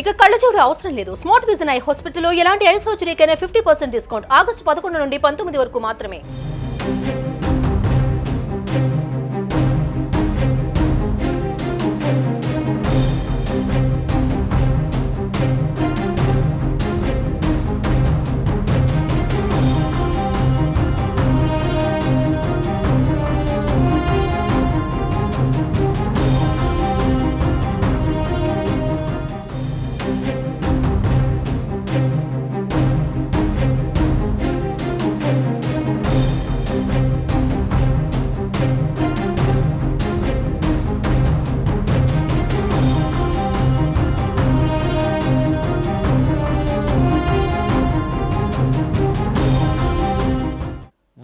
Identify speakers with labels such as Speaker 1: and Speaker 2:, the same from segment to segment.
Speaker 1: ఇక కళ్ళజోడు అవసరం లేదు. స్మార్ట్ విజన్ ఐ హాస్పిటల్లో ఎలాంటి ఐ సర్జరీకైనా ఫిఫ్టీ పర్సెంట్ డిస్కౌంట్. ఆగస్టు పదకొండు నుండి పంతొమ్మిది వరకు మాత్రమే.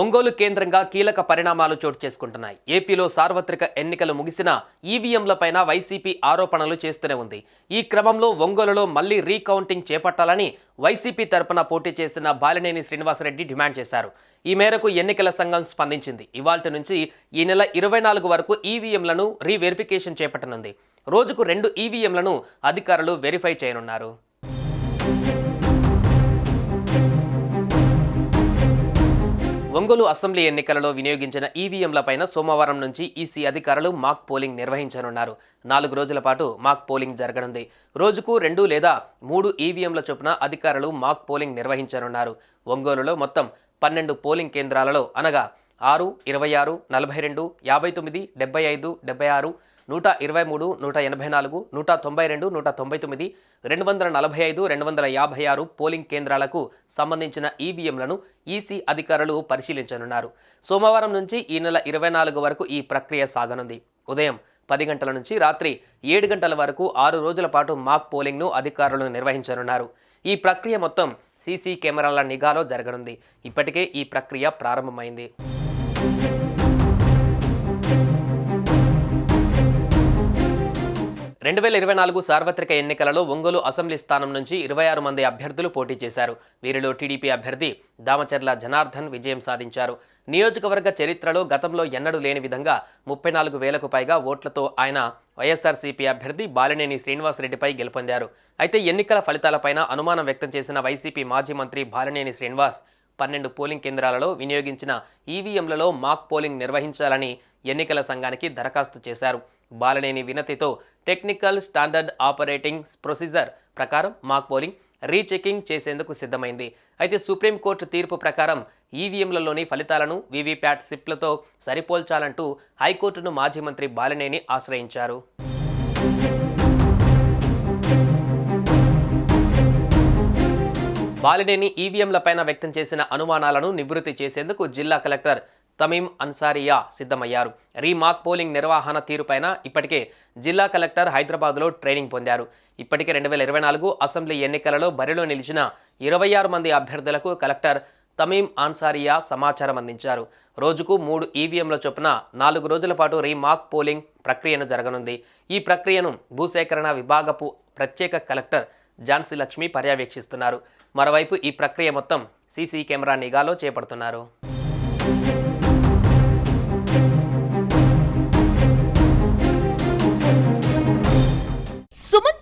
Speaker 2: ఒంగోలు కేంద్రంగా కీలక పరిణామాలు చోటు చేసుకుంటున్నాయి. ఏపీలో సార్వత్రిక ఎన్నికలు ముగిసిన ఈవీఎంలపైన వైసీపీ ఆరోపణలు చేస్తూనే ఉంది. ఈ క్రమంలో ఒంగోలులో మళ్ళీ రీకౌంటింగ్ చేపట్టాలని వైసీపీ తరపున పోటీ చేసిన బాలినేని శ్రీనివాసరెడ్డి డిమాండ్ చేశారు. ఈ మేరకు ఎన్నికల సంఘం స్పందించింది. ఇవాల్టి నుంచి ఈ నెల ఇరవై నాలుగు వరకు ఈవీఎంలను రీవెరిఫికేషన్ చేపట్టనుంది. రోజుకు రెండు ఈవీఎంలను అధికారులు వెరిఫై చేయనున్నారు. ఒంగోలు అసెంబ్లీ ఎన్నికలలో వినియోగించిన ఈవీఎంలపైన సోమవారం నుంచి ఈసీ అధికారులు మాక్ పోలింగ్ నిర్వహించనున్నారు. నాలుగు రోజుల పాటు మాక్ పోలింగ్ జరగనుంది. రోజుకు రెండు లేదా మూడు ఈవీఎంల చొప్పున అధికారులు మాక్ పోలింగ్ నిర్వహించనున్నారు. ఒంగోలులో మొత్తం పన్నెండు పోలింగ్ కేంద్రాలలో అనగా ఆరు ఇరవై ఆరు నలభై రెండు యాభై తొమ్మిది డెబ్బై ఐదు డెబ్బై ఆరు నూట ఇరవై మూడు నూట ఎనభై నాలుగు నూట తొంభై రెండు నూట తొంభై తొమ్మిది రెండు వందల నలభై ఐదు రెండు వందల యాభై ఆరు పోలింగ్ కేంద్రాలకు సంబంధించిన ఈవీఎంలను ఈసీ అధికారులు పరిశీలించనున్నారు. సోమవారం నుంచి ఈ నెల ఇరవై నాలుగు వరకు ఈ ప్రక్రియ సాగనుంది. ఉదయం పది గంటల నుంచి రాత్రి ఏడు గంటల వరకు ఆరు రోజుల పాటు మాక్ పోలింగ్ను అధికారులు నిర్వహించనున్నారు. ఈ ప్రక్రియ మొత్తం సీసీ కెమెరాల నిఘాలో జరగనుంది. ఇప్పటికే ఈ ప్రక్రియ ప్రారంభమైంది. రెండు వేల ఇరవై నాలుగు సార్వత్రిక ఎన్నికలలో ఒంగోలు అసెంబ్లీ స్థానం నుంచి ఇరవై ఆరు మంది అభ్యర్థులు పోటీ చేశారు. వీరిలో టీడీపీ అభ్యర్థి దామచర్ల జనార్దన్ విజయం సాధించారు. నియోజకవర్గ చరిత్రలో గతంలో ఎన్నడూ లేని విధంగా ముప్పై నాలుగు వేలకు పైగా ఓట్లతో ఆయన వైఎస్ఆర్సీపీ అభ్యర్థి బాలినేని శ్రీనివాసరెడ్డిపై గెలుపొందారు. అయితే ఎన్నికల ఫలితాలపైన అనుమానం వ్యక్తం చేసిన వైసీపీ మాజీ మంత్రి బాలినేని శ్రీనివాస్ పన్నెండు పోలింగ్ కేంద్రాలలో వినియోగించిన ఈవీఎంలలో మాక్ పోలింగ్ నిర్వహించాలని ఎన్నికల సంఘానికి దరఖాస్తు చేశారు. బాలనేని వినతితో టెక్నికల్ స్టాండర్డ్ ఆపరేటింగ్ ప్రొసీజర్ ప్రకారం మాక్ పోలింగ్ రీచెకింగ్ చేసేందుకు సిద్ధమైంది. అయితే సుప్రీంకోర్టు తీర్పు ప్రకారం ఈవీఎంలలోని ఫలితాలను వీవీప్యాట్ సిప్లతో సరిపోల్చాలంటూ హైకోర్టును మాజీ మంత్రి బాలినేని ఆశ్రయించారు. బాలినేని ఈవీఎంలపైన వ్యక్తం చేసిన అనుమానాలను నివృత్తి చేసేందుకు జిల్లా కలెక్టర్ తమీం అన్సారియా సిద్ధమయ్యారు. రీమాక్ పోలింగ్ నిర్వహణ తీరుపైన ఇప్పటికే జిల్లా కలెక్టర్ హైదరాబాద్లో ట్రైనింగ్ పొందారు. ఇప్పటికే రెండు వేల ఇరవై నాలుగు అసెంబ్లీ ఎన్నికలలో బరిలో నిలిచిన ఇరవై ఆరు మంది అభ్యర్థులకు కలెక్టర్ తమీం అన్సారియా సమాచారం అందించారు. రోజుకు మూడు ఈవీఎంల చొప్పున నాలుగు రోజుల పాటు రీమాక్ పోలింగ్ ప్రక్రియను జరగనుంది. ఈ ప్రక్రియను భూసేకరణ విభాగపు ప్రత్యేక కలెక్టర్ ఝాన్సీ లక్ష్మి పర్యవేక్షిస్తున్నారు. మరోవైపు ఈ ప్రక్రియ మొత్తం సీసీ కెమెరా నిఘాలో చేపడుతున్నారు.